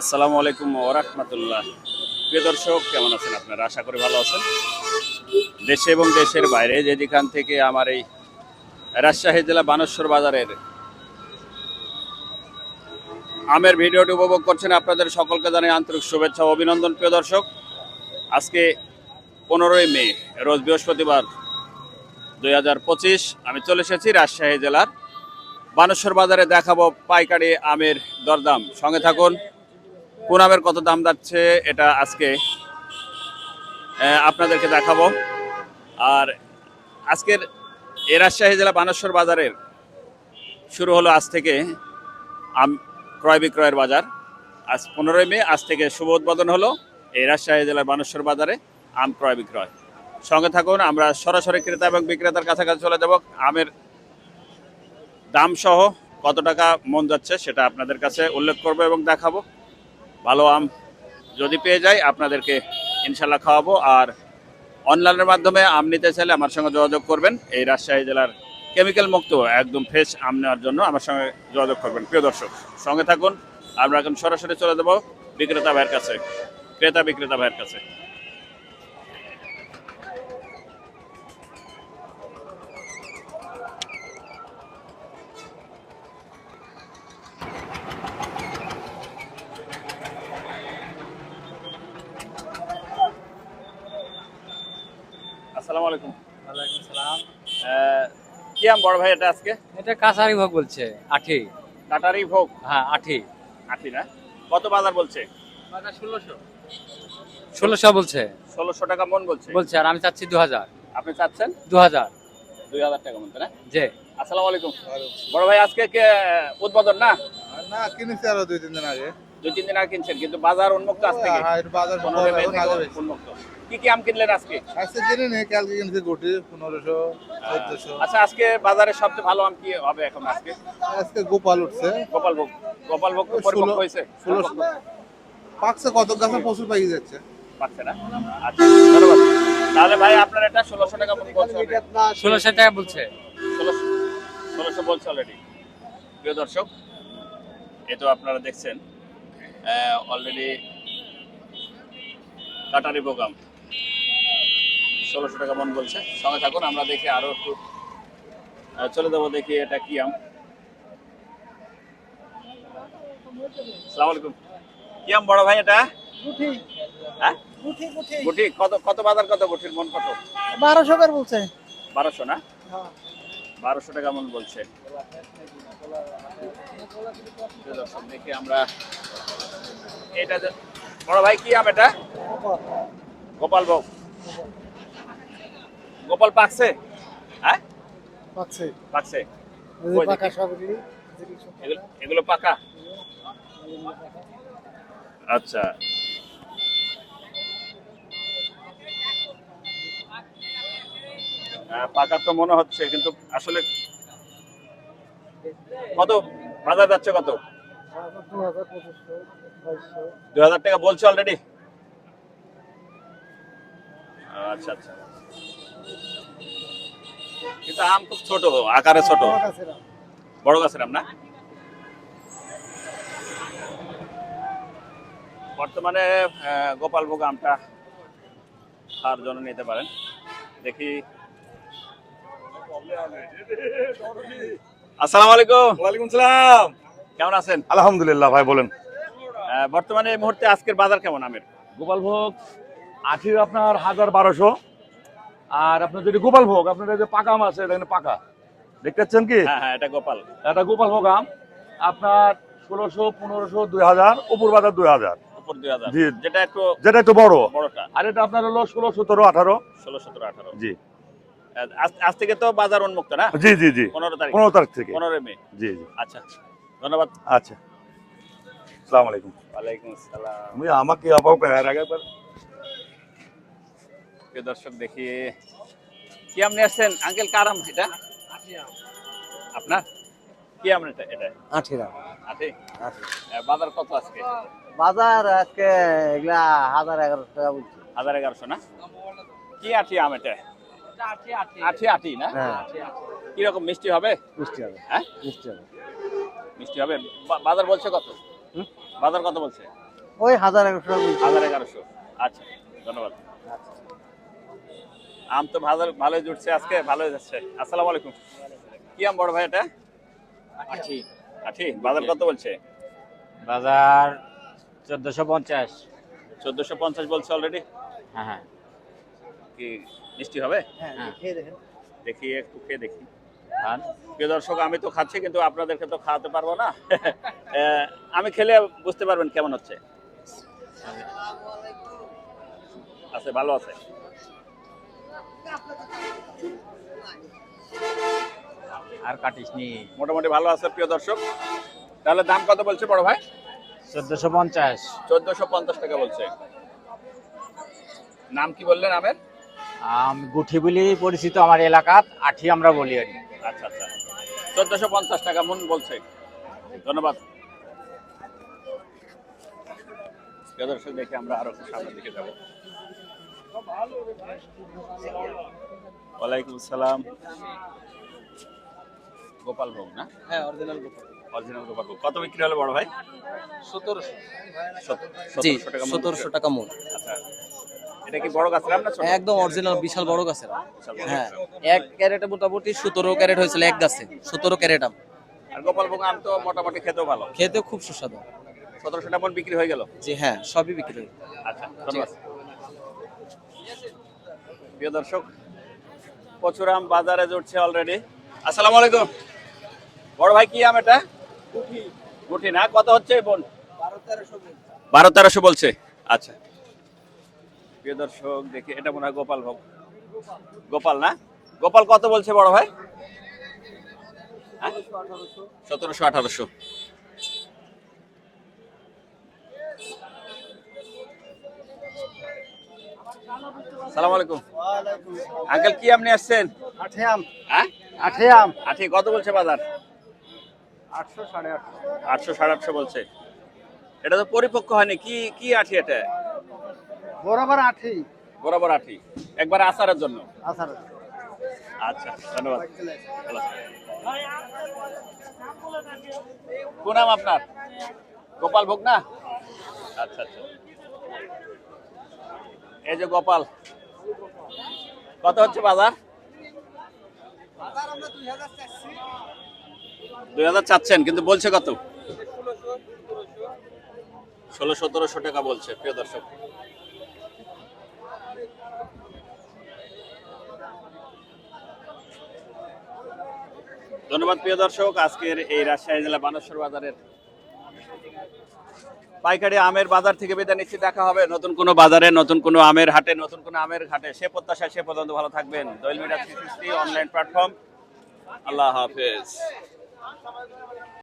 আসসালামু আলাইকুম ওরহমতুল্লাহ প্রিয় দর্শক, কেমন আছেন আপনারা? আশা করি ভালো আছেন। দেশে এবং দেশের বাইরে যেখান থেকে আমার এই রাজশাহী জেলা বানেশ্বর বাজারের আমের ভিডিওটি উপভোগ করছেন আপনাদের সকলকে জানাই আন্তরিক শুভেচ্ছা অভিনন্দন, প্রিয় দর্শক। আজকে পনেরোই মে, রোজ বৃহস্পতিবার দুই হাজার পঁচিশ, আমি চলে এসেছি রাজশাহী জেলার বানেশ্বর বাজারে দেখাবো পাইকারি আমের দরদাম। সঙ্গে থাকুন। কোন আমের কত দাম যাচ্ছে এটা আজকে আপনাদেরকে দেখাবো। আর আজকের এ রাজশাহী জেলা বানেশ্বর বাজারের শুরু হলো আজ থেকে আম, ক্রয় বিক্রয়ের বাজার। আজ পনেরোই মে, আজ থেকে শুভ উদ্বোধন হলো এই রাজশাহী জেলার বানেশ্বর বাজারে আম ক্রয় বিক্রয়। সঙ্গে থাকুন, আমরা সরাসরি ক্রেতা এবং বিক্রেতার কাছাকাছি চলে যাব। আমের দাম সহ কত টাকা মন যাচ্ছে সেটা আপনাদের কাছে উল্লেখ করব এবং দেখাবো। ভালো আম যদি পেয়ে যাই, আপনাদেরকে ইনশাল্লাহ খাওয়াবো। আর অনলাইনের মাধ্যমে আম নিতে চাইলে আমার সঙ্গে যোগাযোগ করবেন। এই রাজশাহী জেলার কেমিক্যাল মুক্ত, একদম ফ্রেশ আম নেওয়ার জন্য আমার সঙ্গে যোগাযোগ করবেন। প্রিয় দর্শক, সঙ্গে থাকুন। আমরা এখন সরাসরি চলে দেবো বিক্রেতা ভাইয়ের কাছে, ক্রেতা বিক্রেতা ভাইয়ের কাছে। আসসালামু আলাইকুম। ওয়ালাইকুম সালাম। কি আম বড় ভাই এটা আজকে? এটা কাছারি ভোগ বলছে আঠি। কাটারি ভোগ? হ্যাঁ আঠি। আঠি না? কত বাজার বলছে? ষোলোশো। ষোলোশো বলছে। ষোলোশো টাকা মন বলছে। বলছে আর আমি চাচ্ছি দু হাজার আপনি চাচ্ছেন? দু হাজার দুই হাজার টাকা মন না? যে আসসালামু আলাইকুম। বড় ভাই আজকে কে উদ্বোধন না? না কিনেছি আরও দুই তিন দিন আগে। দুই তিন দিন আগে কিনছেন কিন্তু বাজার উন্মুক্ত আজ থেকে? হ্যাঁ, বাজার আগে থেকে বেশি। উন্মুক্ত। কি কি আম কিনলেন আজকে? আজকে কিনে নেই কালকে কিনেছি গুটি পনেরোশো চোদ্দশো। আচ্ছা আজকে বাজারে সবচেয়ে ভালো আম কি হবে এখন আজকে? আজকে গোপাল উঠছে। গোপাল ভোগ। গোপাল ভোগ পরিপক্ক হয়েছে। ষোলোশো পাকছে কত গাছে প্রচুর পাই যাচ্ছে। পাচ্ছে না? আচ্ছা ধন্যবাদ। তাহলে ভাই আপনার এটা ষোলোশো টাকা মন বলছে ষোলোশো টাকা বলছে। ষোলোশো ষোলোশো বলছে অলরেডি প্রিয় দর্শক এ তো আপনারা দেখছেন অলরেডি কাটারি প্রোগ্রাম ষোলোশো টাকা মন বলছে। সঙ্গে থাকুন আমরা দেখি আরও একটু চলে যাব দেখি এটা কি আম। সালাম আলাইকুম। কি আম বড় ভাই এটা? হ্যাঁ? গুটি কত কত বাজার কত গুটির মন কত? বারোশো করে বলছে। বারোশো না? বারোশো টাকা মন বলছে। দেখি আমরা এটা বড় ভাই কি আম এটা? গোপাল ভোগ গোপাল পাকছে? হ্যাঁ? পাকছে। ওই পাকা দেখি। সব এগুলো পাকা? আচ্ছা। হ্যাঁ, পাকা তো মনে হচ্ছে কিন্তু আসলে কত? বাজার যাচ্ছে কত? দু হাজার টাকা বলছে অলরেডি আচ্ছা আচ্ছা। কিন্তু আম খুব ছোট আকারে ছোট। বড় গাছের আম। না? বর্তমানে গোপালভোগ আমটা খাওয়ার জন্য নিতে পারেন। দেখি। আসসালামু আলাইকুম। ওয়ালাইকুম সালাম। কেমন আছেন? আলহামদুলিল্লাহ ভাই বলেন। বর্তমানে এই মুহূর্তে আজকের বাজার কেমন আমের? গোপাল ভোগ আঠি আপনার হাজার বারোশো। আর আপনার যদি গোপাল ভোগ আপনার যে পাকা আম আছে এটা পাকা। দেখতে পাচ্ছেন কি? হ্যাঁ হ্যাঁ এটা গোপাল। এটা গোপাল ভোগ আম। আপনার ষোলোশো পনেরোশো দুই হাজার উপর বাজার দুই হাজার। যেটা একটু যেটা একটু বড়। আর এটা আপনার হলো ষোলো সতেরো আঠারো। ষোলো সতেরো আঠারো। জি। আজ থেকে তো বাজার উন্মুক্ত না? জি জি জি। পনেরো তারিখ। পনেরো তারিখ থেকে। পনেরোই মে। জি জি। আচ্ছা ধন্যবাদ। আচ্ছা। আলাইকুম। ওয়ালাইকুম আসসালাম। তুমি আমাকে আবার প্রিয় দর্শক দেখি কি আপনি আসছেন? আঙ্কেল কার আম এটা? আপনার? কি আম এটা? এটা? আঠিরা। আহ, বাজার কত আজকে? বাজার আজকে এগুলা হাজার এগারোশো টাকা বলছে। হাজার এগারোশো না? কি আটি আম এটা? আটি আটি না? হ্যাঁ। কীরকম মিষ্টি হবে? মিষ্টি হবে। হ্যাঁ? মিষ্টি হবে। মিষ্টি হবে। বাজার বলছে কত? বাজার কত বলছে? ওই হাজার এগারোশো হাজার এগারোশো। আচ্ছা ধন্যবাদ। আম তো ভালো ভালোই জুটছে আজকে ভালোই যাচ্ছে। আসসালামু আলাইকুম। কি আম বড় ভাই এটা? আঠি। আঠি। বাজার কত বলছে? বাজার চোদ্দশো পঞ্চাশ। চোদ্দশো পঞ্চাশ বলছে অলরেডি হ্যাঁ হ্যাঁ। কি মিষ্টি হবে? হ্যাঁ হ্যাঁ। খেয়ে দেখেন। দেখি একটু খেয়ে দেখি। খান। প্রিয় দর্শক আমি তো খাচ্ছি কিন্তু আপনাদেরকে তো খাওয়াতে পারব না। আহ, আমি খেলে বুঝতে পারবেন কেমন হচ্ছে। আছে ভালো আছে। আর কাটিস নি। মোটামুটি ভালো আছে প্রিয় দর্শক। তাহলে দাম কত বলছে বড় ভাই? চোদ্দশো পঞ্চাশ। চোদ্দশো পঞ্চাশ টাকা বলছে। নাম কি বললেন আমের? আমি গুঠি বলি পরিচিত আমার এলাকাত আঠি আমরা বলি আর আচ্ছা আচ্ছা। চোদ্দশো পঞ্চাশ টাকা মন বলছে। ধন্যবাদ। প্রিয় দর্শক দেখে আমরা আরও সামনের দিকে যাব। ওয়ালাইকুম আসসালাম। গোপাল ভোগ না? হ্যাঁ অরিজিনাল গোপাল। অরিজিনাল গোপাল ভোগ কত বিক্রি হলো বড় ভাই? সতেরোশো। জি 1700 টাকা মণ সতেরোশো টাকা আচ্ছা। এটা কি বড় গাছের না একদম অরিজিনাল বিশাল বড় গাছের আম। বিশাল বড় হ্যাঁ এক ক্যারেটে মোটামুটি সতেরো ক্যারেট হয়েছিল এক গাছে সতেরো ক্যারেট আম। আর গোপাল ভোগ আম তো মোটামুটি খেতেও ভালো। খেতেও খুব সুস্বাদু। সতেরোশো টাকা বিক্রি হয়ে গেল? জি হ্যাঁ সবই বিক্রি হয় আচ্ছা ধন্যবাদ। প্রিয় দর্শক প্রচুর আম বাজারে জুটছে অলরেডি আসসালামু আলাইকুম। বড় ভাই কি আম এটা? গুটি। না কত হচ্ছে বোন? বারো তেরোশো বলছে। আচ্ছা। প্রিয় দর্শক দেখি এটা মনে হয় গোপাল ভোগ। গোপাল না? গোপাল কত বলছে বড় ভাই? সতেরোশো আঠারোশো। সালাম আলাইকুম। আঙ্কেল কি আপনি আসছেন? আঠে আম হ্যাঁ? আঠে আম আঠি কত বলছে বাজার? আটশো সাড়ে আটশো। আটশো সাড়ে আটশো বলছে। এটা তো পরিপক্ক হয়নি। কি কি আঠি এটা? বরাবর আঠি। বরাবর আঠি। একবার আচারের জন্য। আচ্ছা আচ্ছা ধন্যবাদ। কোন নাম আপনার? গোপাল ভোগ না? আচ্ছা আচ্ছা। এই যে গোপাল। কত হচ্ছে বাজার? দুই হাজার চাচ্ছেন, কিন্তু বলছে কত? ষোলো সতেরোশো টাকা বলছে, প্রিয় দর্শক। ধন্যবাদ, প্রিয় দর্শক। আজকের এই রাজশাহী জেলা বানেশ্বর বাজারের পাইকারি আমের বাজার থেকে বিদায় নিচ্ছি। দেখা হবে নতুন কোনো বাজারে, নতুন কোনো আমের হাটে, নতুন কোনো আমের ঘাটে। সে প্রত্যাশায় সে পর্যন্ত ভালো থাকবেন। দৈল মিডিয়া থ্রি অনলাইন প্ল্যাটফর্ম আল্লাহ হাফেজ।